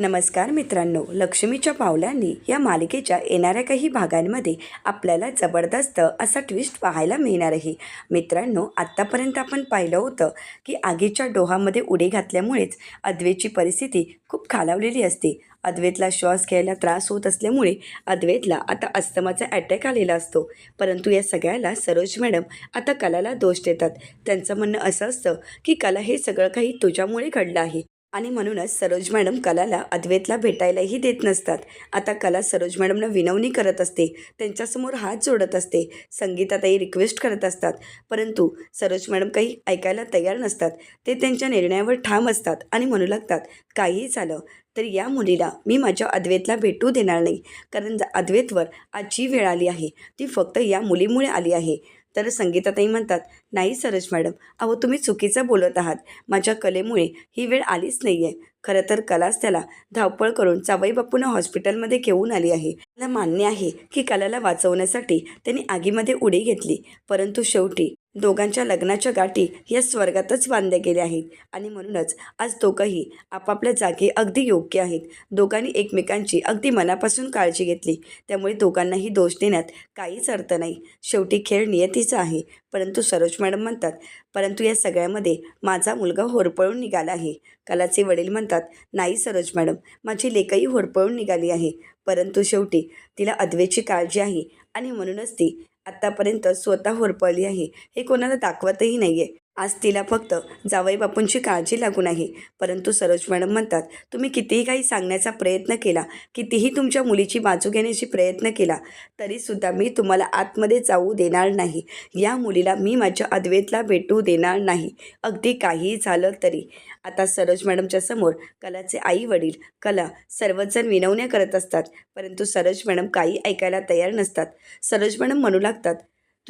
नमस्कार मित्रांनो लक्ष्मीच्या पावलांनी या मालिकेच्या येणाऱ्या काही भागांमध्ये आपल्याला जबरदस्त असा ट्विस्ट पाहायला मिळणार आहे. मित्रांनो आत्तापर्यंत आपण पाहिलं होतं की आगीच्या डोहामध्ये उडी घातल्यामुळेच अद्वेची परिस्थिती खूप खालावलेली असते. अद्वैतला श्वास घ्यायला त्रास होत असल्यामुळे अद्वैतला आता अस्तमाचा अटॅक आलेला असतो. परंतु या सगळ्याला सरोज मॅडम आता कलाला दोष देतात. त्यांचं म्हणणं असं असतं की कला हे सगळं काही तुझ्यामुळे घडलं आहे. आणि म्हणूनच सरोज मॅडम कलाला अद्वैतला भेटायलाही देत नसतात. आता कला सरोज मॅडमला विनवणी करत असते. त्यांच्यासमोर हात जोडत असते. संगीताताई रिक्वेस्ट करत असतात. परंतु सरोज मॅडम काही ऐकायला तयार नसतात. ते त्यांच्या निर्णयावर ठाम असतात आणि म्हणू लागतात काहीही झालं तर या मुलीला मी माझ्या अद्वैतला भेटू देणार नाही. कारण ज- अद्वैतवर आज जी वेळ आली आहे. ती फक्त या मुलीमुळे आली आहे. तर संगीताताई म्हणतात नाही सरोज मॅडम अहो तुम्ही चुकीचं बोलत आहात. माझ्या कलेमुळे ही वेळ आलीच नाही आहे खरं तर कलाच त्याला धावपळ करून जावई बापूंना हॉस्पिटलमध्ये घेऊन आली आहे. मला मान्य आहे की कलाला वाचवण्यासाठी त्यांनी आगीमध्ये उडी घेतली. परंतु शेवटी दोघांच्या लग्नाच्या गाठी या स्वर्गातच बांधल्या गेल्या आहेत. आणि म्हणूनच आज दोघंही आपापल्या जागी अगदी योग्य आहेत. दोघांनी एकमेकांची अगदी मनापासून काळजी घेतली. त्यामुळे दोघांनाही दोष देण्यात काहीच अर्थ नाही. शेवटी खेळ नियतीचा आहे. परंतु सरोज मॅडम म्हणतात परंतु या सगळ्यामध्ये माझा मुलगा होरपळून निघाला आहे. कलाचे वडील म्हणतात नाही सरोज मॅडम माझी लेकही होरपळून निघाली आहे. परंतु शेवटी तिला अद्वेची काळजी आहे आणि म्हणूनच ती आत्तापर्यंत स्वतः होरपळली आहे. हे कोणाला दाखवतही नाही आहे आज तिला फक्त जावई बापूंची काळजी लागू नाही. परंतु सरोज मॅडम म्हणतात तुम्ही कितीही काही सांगण्याचा प्रयत्न केला कितीही तुमच्या मुलीची बाजू घेण्याची प्रयत्न केला तरीसुद्धा मी तुम्हाला आतमध्ये जाऊ देणार नाही. या मुलीला मी माझ्या अद्वेतला भेटू देणार नाही. अगदी काहीही झालं तरी. आता सरोज मॅडमच्या समोर कलाचे आई वडील कला सर्वजण विनवण्या करत असतात. परंतु सरोज मॅडम काही ऐकायला तयार नसतात. सरोज मॅडम म्हणू लागतात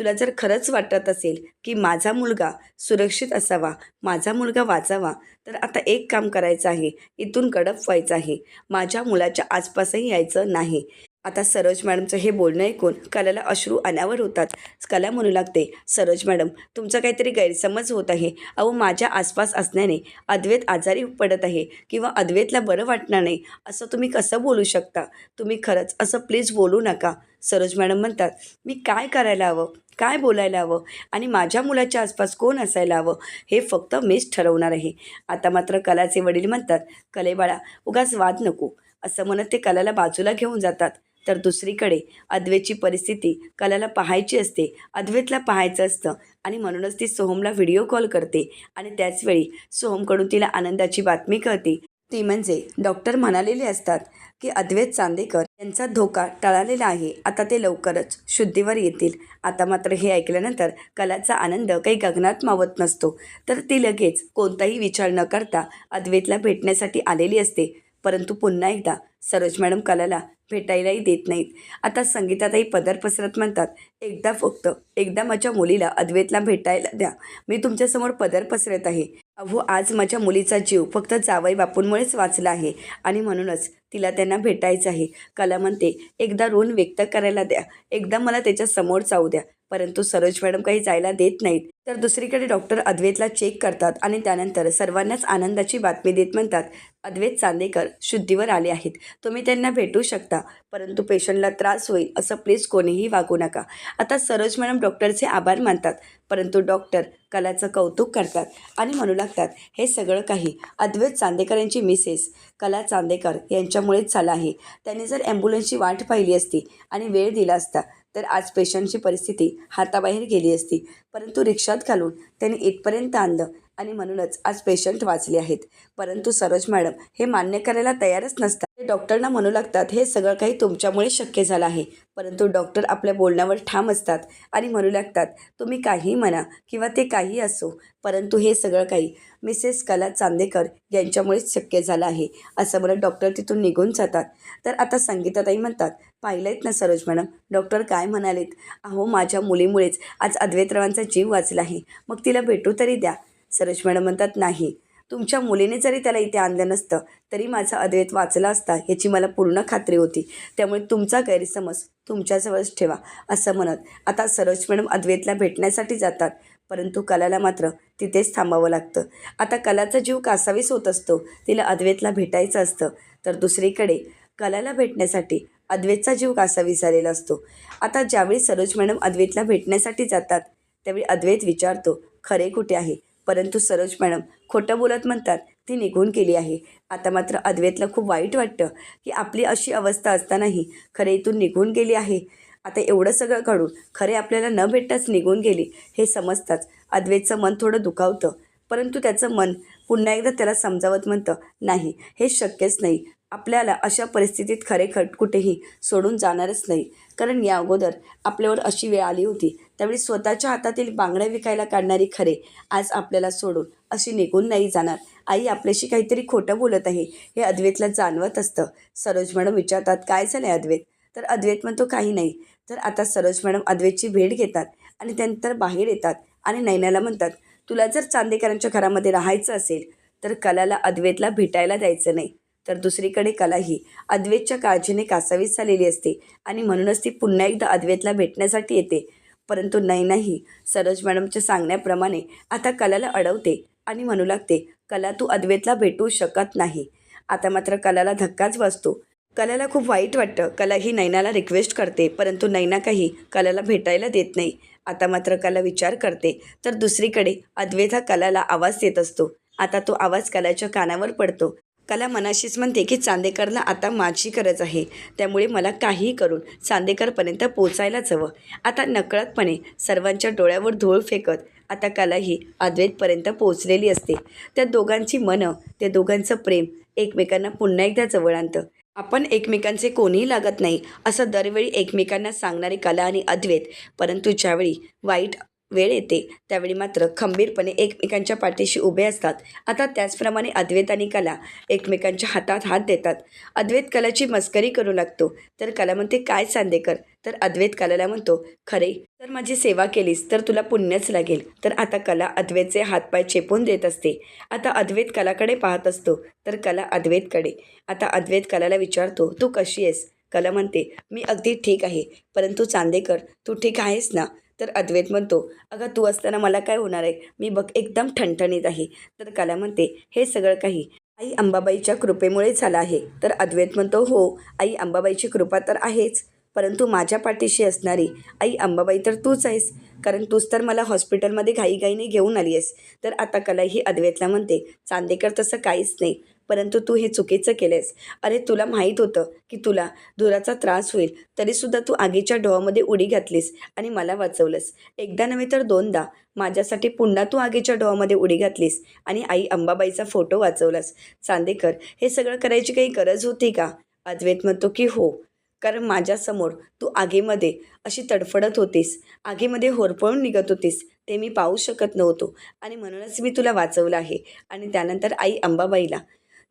तुला जर खरंच वाटत असेल की माझा मुलगा सुरक्षित असावा माझा मुलगा वाचावा तर आता एक काम करायचं आहे. इथून गडप व्हायचं आहे. माझ्या मुलाच्या आसपासही यायचं नाही. आता सरोज मॅडमचं हे बोलणं ऐकून कलाला अश्रू अनावर होतात. कला म्हणू लागते सरोज मॅडम तुमचा काहीतरी गैरसमज होत आहे. अहो माझ्या आसपास असण्याने अद्वैत आजारी पडत आहे किंवा अद्वैतला बरं वाटणार नाही. असं तुम्ही कसं बोलू शकता? तुम्ही खरंच असं प्लीज बोलू नका. सरोज मॅडम म्हणतात मी काय करायला हवं? काय बोलायला हवं? आणि माझ्या मुलाच्या आसपास कोण असायला हवं? हे फक्त मीच ठरवणार आहे. आता मात्र कलाचे वडील म्हणतात कलेबाळा उगाच वाद नको. असं म्हणत ते कलाला बाजूला घेऊन जातात. तर दुसरीकडे अद्वेची परिस्थिती कलाला पाहायची असते. अद्वेतला पाहायचं असतं आणि म्हणूनच ती सोहमला व्हिडिओ कॉल करते. आणि त्याचवेळी सोहमकडून तिला आनंदाची बातमी कळते. ती म्हणजे डॉक्टर म्हणालेले असतात की अद्वैत चांदेकर यांचा धोका टळालेला आहे. आता ते लवकरच शुद्धीवर येतील. आता मात्र हे ऐकल्यानंतर कलाचा आनंद काही गगनात मावत नसतो. तर ती लगेच कोणताही विचार न करता अद्वैतला भेटण्यासाठी आलेली असते. परंतु पुन्हा एकदा सरोज मॅडम कलाला भेटायलाही देत नाहीत. आता संगीतातही पदर पसरत म्हणतात एकदा फक्त एकदा माझ्या मुलीला अद्वैतला भेटायला द्या. मी तुमच्यासमोर पदर पसरत आहे. अहो आज माझ्या मुलीचा जीव फक्त जावई बापूंमुळेच वाचला आहे आणि म्हणूनच तिला त्यांना भेटायचं आहे. कला म्हणते एकदा ऋण व्यक्त करायला द्या. एकदा मला त्याच्यासमोर जाऊ द्या. परंतु सरोज मॅडम काही जायला देत नाहीत. तर दुसरीकडे डॉक्टर अद्वैतला चेक करतात आणि त्यानंतर सर्वांनाच आनंदाची बातमी देत म्हणतात अद्वैत चांदेकर शुद्धीवर आले आहेत. तुम्ही त्यांना भेटू शकता परंतु पेशंटला त्रास होईल असं प्लीज कोणीही वागू नका. आता सरोज मॅडम डॉक्टरचे आभार मानतात परंतु डॉक्टर कलाचं कौतुक करतात आणि म्हणू लागतात हे सगळं काही अद्वैत चांदेकर यांची मिसेस कला चांदेकर यांच्यामुळेच झालं आहे. त्यांनी जर ॲम्ब्युलन्सची वाट पाहिली असती आणि वेळ दिला असता तर आज पेशंटची परिस्थिती हाताबाहेर गेली असती. परंतु रिक्षात घालून त्यांनी इथपर्यंत आणलं आणि म्हणूनच आज पेशंट वाचले आहेत. परंतु सरोज मॅडम हे मान्य करायला तयारच नसतात. डॉक्टरना म्हणू लागतात हे सगळं काही तुमच्यामुळे शक्य झालं आहे. परंतु डॉक्टर आपल्या बोलण्यावर ठाम असतात आणि म्हणू लागतात तुम्ही काही म्हणा किंवा ते काही असो परंतु हे सगळं काही मिसेस कला चांदेकर यांच्यामुळेच शक्य झालं आहे. असं म्हणत डॉक्टर तिथून निघून जातात. तर आता संगीताताई म्हणतात पाहिलं ना सरोज मॅडम डॉक्टर काय म्हणालेत? अहो माझ्या मुलीमुळेच आज अद्वैतरावांचा जीव वाचला आहे. मग तिला भेटू तरी द्या. सरोज मॅडम म्हणतात नाही. तुमच्या मुलीने जरी त्याला इथे आणलं नसतं तरी माझा अद्वैत वाचला असता याची मला पूर्ण खात्री होती. त्यामुळे तुमचा गैरसमज तुमच्याजवळच ठेवा असं म्हणत. आता सरोज मॅडम अद्वैतला भेटण्यासाठी जातात परंतु कलाला मात्र तिथेच थांबावं लागतं. आता कलाचा जीव कासावीस होत असतो तिला अद्वैतला भेटायचं असतं. तर दुसरीकडे कलाला भेटण्यासाठी अद्वैतचा जीव कासा झालेला असतो. आता ज्यावेळी सरोज मॅडम अद्वैतला भेटण्यासाठी जातात त्यावेळी अद्वैत विचारतो खरे कुठे आहे? परंतु सरोज मॅडम खोटं बोलत म्हणतात ती निघून गेली आहे. आता मात्र अद्वैतला खूप वाईट वाटतं की आपली अशी अवस्था असतानाही खरे इथून निघून गेली आहे. आता एवढं सगळं घडून खरे आपल्याला न भेटताच निघून गेली हे समजताच अद्वैतचं मन थोडं दुखावतं. परंतु त्याचं मन पुन्हा एकदा त्याला समजावत म्हणतं नाही हे शक्यच नाही. आपल्याला अशा परिस्थितीत खरे खट कुठेही सोडून जाणारच नाही. कारण या अगोदर आपल्यावर अशी वेळ आली होती. त्यावेळी स्वतःच्या हातातील बांगड्या विकायला काढणारी खरे आज आपल्याला सोडून अशी निघून नाही जाणार. आई आपल्याशी काहीतरी खोटं बोलत आहे हे अद्वैतला जाणवत असतं. सरोज मॅडम विचारतात काय झालं आहे अद्वैत? तर अद्वैत म्हणतो काही नाही. तर आता सरोज मॅडम अद्वैतची भेट घेतात आणि त्यानंतर बाहेर येतात आणि नैनाला म्हणतात तुला जर चांदेकरांच्या घरामध्ये राहायचं असेल तर कलाला अद्वैतला भेटायला द्यायचं नाही. तर दुसरीकडे कला ही अद्वैतच्या काळजीने कासावीस झालेली असते आणि म्हणूनच ती पुन्हा एकदा अद्वैतला भेटण्यासाठी येते. परंतु नाही नाही. सरोज मॅडमच्या सांगण्याप्रमाणे आता कलाला अडवते आणि म्हणू लागते कला तू अद्वैतला भेटू शकत नाही. आता मात्र कलाला धक्काच बसतो. कलाला खूप वाईट वाटतं. कला ही नैनाला रिक्वेस्ट करते परंतु नैना काही कलाला भेटायला देत नाही. आता मात्र कला विचार करते. तर दुसरीकडे अद्वैत हा कलाला आवाज देत असतो. आता तो आवाज कलाच्या कानावर पडतो. कला मनाशीच म्हणते की चांदेकरला आता माझी गरज आहे. त्यामुळे मला काहीही करून चांदेकरपर्यंत पोचायलाच हवं. आता नकळतपणे सर्वांच्या डोळ्यावर धूळ फेकत आता कला ही अद्वैतपर्यंत पोचलेली असते. त्या दोघांची मनं त्या दोघांचं प्रेम एकमेकांना पुन्हा एकदा जवळ आणतं. आपण एकमेकांचे कोणीही लागत नाही असं दरवेळी एकमेकांना सांगणारी कला आणि अद्वैत. परंतु ज्यावेळी वाईट वेळ येते त्यावेळी मात्र खंबीरपणे एकमेकांच्या पाठीशी उभे असतात. आता त्याचप्रमाणे अद्वैत आणि कला एकमेकांच्या हातात हात देतात. अद्वैत कलाची मस्करी करू लागतो. तर कला म्हणते काय चांदेकर तर अद्वैत कलाला म्हणतो खरे तर माझी सेवा केलीस तर तुला पुण्यच लागेल. तर आता कला अद्वैतचे हातपाय चेपून देत असते. आता अद्वैत कलाकडे पाहत असतो तर कला अद्वैतकडे. आता अद्वैत कलाला विचारतो तू कशी आहेस? कला म्हणते मी अगदी ठीक आहे परंतु चांदेकर तू ठीक आहेस ना? तर अद्वैत म्हणतो अगं तू असताना मला काय होणार आहे? मी बघ एकदम ठणठणीत आहे. तर कला म्हणते हे सगळं काही. आई अंबाबाईच्या कृपेमुळे झालं आहे. तर अद्वैत म्हणतो हो आई अंबाबाईची कृपा तर आहेच. परंतु माझ्या पाठीशी असणारी आई अंबाबाई तर तूच आहेस. कारण तूच तर मला हॉस्पिटलमध्ये घाईघाईने घेऊन आली आहेस. तर आता कला ही अद्वैतला म्हणते चांदेकर तसं काहीच नाही. परंतु तू हे चुकीचं केलंस अरे तुला माहीत होतं की तुला धुराचा त्रास होईल तरीसुद्धा तू आगीच्या डोहामध्ये उडी घातलीस आणि मला वाचवलंस. एकदा नव्हे तर दोनदा माझ्यासाठी पुन्हा तू आगीच्या डोहामध्ये उडी घातलीस आणि आई अंबाबाईचा फोटो वाचवलास. चांदेकर हे सगळं करायची काही गरज होती का? अद्वैत म्हणतो की हो. कारण माझ्यासमोर तू आगीमध्ये अशी तडफडत होतीस आगीमध्ये होरपळून निघत होतीस ते मी पाहू शकत नव्हतो. आणि म्हणूनच मी तुला वाचवलं आहे. आणि त्यानंतर आई अंबाबाईला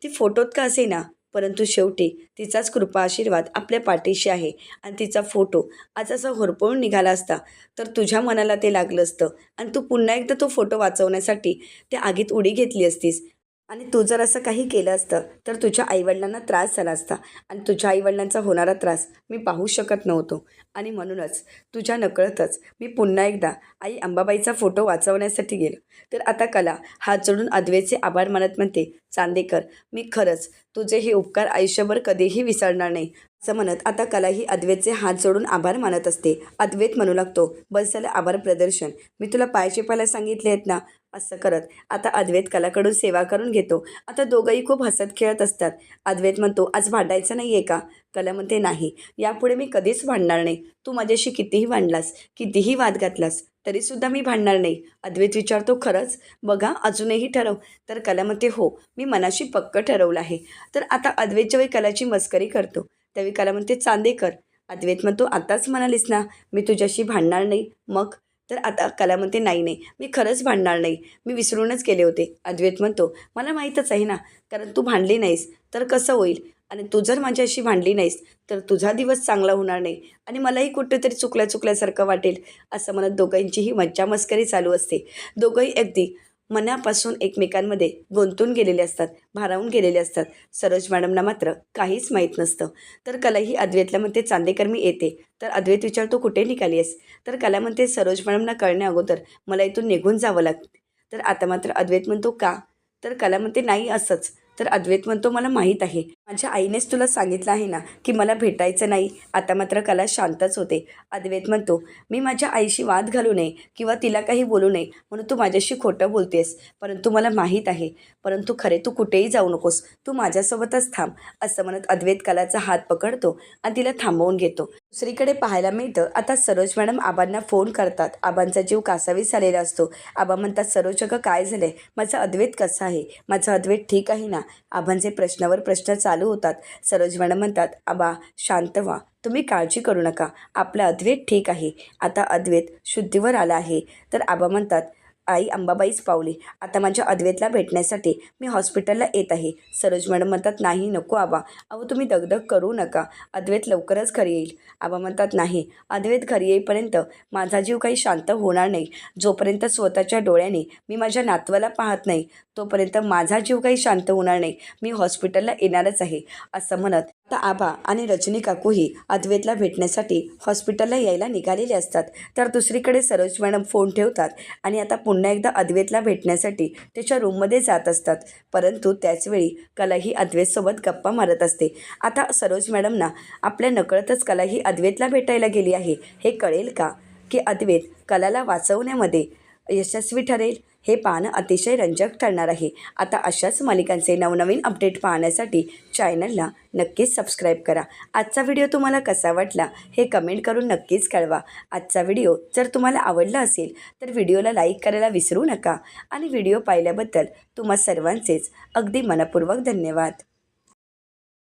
ती फोटोत का असे ना? परंतु शेवटी तिचाच कृपा आशीर्वाद आपल्या पाठीशी आहे. आणि तिचा फोटो आज असा होरपळून निघाला असता तर तुझ्या मनाला ते लागलं असतं. आणि तू पुन्हा एकदा तो फोटो वाचवण्यासाठी त्या आगीत उडी घेतली असतीस. आणि तू जर असं काही केलं असतं तर तुझ्या आईवडिलांना त्रास झाला असता. आणि तुझ्या आईवडिलांचा होणारा त्रास मी पाहू शकत नव्हतो. आणि म्हणूनच तुझ्या नकळतच मी पुन्हा एकदा आई अंबाबाईचा फोटो वाचवण्यासाठी गेलो. तर आता कला हात जोडून अद्वेचे आभार मानत म्हणते चांदेकर मी खरंच तुझे हे उपकार आयुष्यभर कधीही विसरणार नाही. असं म्हणत आता कला ही अद्वैतचे हात जोडून आभार मानत असते. अद्वैत म्हणू लागतो बस झालं आभार प्रदर्शन. मी तुला पाय चेपायला सांगितले आहेत ना असं करत. आता अद्वैत कलाकडून सेवा करून घेतो. आता दोघंही खूप हसत खेळत असतात. अद्वैत म्हणतो आज भांडायचं नाही आहे का? कला म्हणते नाही. यापुढे मी कधीच भांडणार नाही. तू माझ्याशी कितीही भांडलास कितीही वाद घातलास तरीसुद्धा मी भांडणार नाही. अद्वैत विचारतो खरंच? बघा अजूनही ठरव. तर कला म्हणते हो मी मनाशी पक्क ठरवलं आहे. तर आता अद्वैतच्या वेळी कलाची मस्करी करतो. त्यावेळी कला म्हणते चांदेकर. अद्वैत म्हणतो आताच म्हणालीस ना मी तुझ्याशी भांडणार नाही. मग? तर आता कला म्हणते नाही नाही मी खरंच भांडणार नाही. मी विसरूनच केले होते. अद्वैत म्हणतो मला माहीतच आहे ना कारण तू भांडली नाहीस तर कसं होईल? आणि तू जर माझ्याशी भांडली नाहीस तर तुझा दिवस चांगला होणार नाही. आणि मलाही कुठेतरी चुकल्या चुकल्यासारखं वाटेल असं म्हणत दोघांचीही मज्जा मस्करी चालू असते. दोघंही अगदी मनापासून एकमेकांमध्ये गुंतून गेलेले असतात भारावून गेलेले असतात. सरोज मॅडमना मात्र काहीच माहीत नसतं. तर कला ही अद्वैतला म्हणते चांदेकर मी येते. तर अद्वैत विचारतो कुठे निघाली आहेस? तर कला म्हणते सरोज मॅडमना कळण्या अगोदर मला इथून निघून जावं लागतं तर आता मात्र अद्वैत म्हणतो का? तर कला म्हणते नाही असंच. तर अद्वैत म्हणतो मला माहीत आहे. माझ्या आईनेच तुला सांगितलं आहे ना की मला भेटायचं नाही. आता मात्र कला शांतच होते. अद्वैत म्हणतो मी माझ्या आईशी वाद घालू नये किंवा तिला काही बोलू नये म्हणून तू माझ्याशी खोटं बोलतेस. परंतु मला माहीत आहे. परंतु खरे तू कुठेही जाऊ नकोस. तू माझ्यासोबतच थांब असं म्हणत अद्वैत कलाचा हात पकडतो आणि तिला थांबवून घेतो. दुसरीकडे पाहायला मिळतं आता सरोज मॅडम आबांना फोन करतात. आबांचा जीव कासावीस झालेला असतो. आबा म्हणतात सरोज अगं काय झालंय? माझं अद्वैत कसं आहे? माझं अद्वैत ठीक आहे ना? आबांचे प्रश्नावर प्रश्न चालू चालू होतात. सरोज मॅडम म्हणतात आबा शांत व्हा. तुम्ही काळजी करू नका. आपला अद्वैत ठीक आहे. आता अद्वैत शुद्धीवर आला आहे. तर आबा म्हणतात आई अंबाबाईच पावली. आता माझ्या अद्वैतला भेटण्यासाठी मी हॉस्पिटलला येत आहे. सरोज मॅडम म्हणतात नाही नको आबा. अहो तुम्ही दगदग करू नका. अद्वैत लवकरच घरी येईल. आबा म्हणतात नाही. अद्वैत घरी येईपर्यंत माझा जीव काही शांत होणार नाही. जोपर्यंत स्वतःच्या डोळ्याने मी माझ्या नातवाला पाहत नाही तोपर्यंत माझा जीव काही शांत होणार नाही. मी हॉस्पिटलला येणारच आहे. असं म्हणत आता आबा आणि रजनी काकूही अद्वैतला भेटण्यासाठी हॉस्पिटलला यायला निघालेले असतात. तर दुसरीकडे सरोज मॅडम फोन ठेवतात आणि आता पुन्हा एकदा अद्वैतला भेटण्यासाठी त्याच्या रूममध्ये जात असतात. परंतु त्याचवेळी कला ही अद्वैतसोबत गप्पा मारत असते. आता सरोज मॅडमना आपल्या नकळतच कला ही अद्वैतला भेटायला गेली आहे. हे कळेल का की अद्वैत कलाला वाचवण्यामध्ये यशस्वी ठरेल. हे पाहणं अतिशय रंजक ठरणार आहे. आता अशाच मालिकांचे नवनवीन अपडेट पाहण्यासाठी चॅनलला नक्कीच सबस्क्राईब करा. आजचा व्हिडिओ तुम्हाला कसा वाटला हे कमेंट करून नक्कीच कळवा. आजचा व्हिडिओ जर तुम्हाला आवडला असेल तर व्हिडिओला लाईक करायला विसरू नका. आणि व्हिडिओ पाहिल्याबद्दल तुम्हा सर्वांचेच अगदी मनपूर्वक धन्यवाद.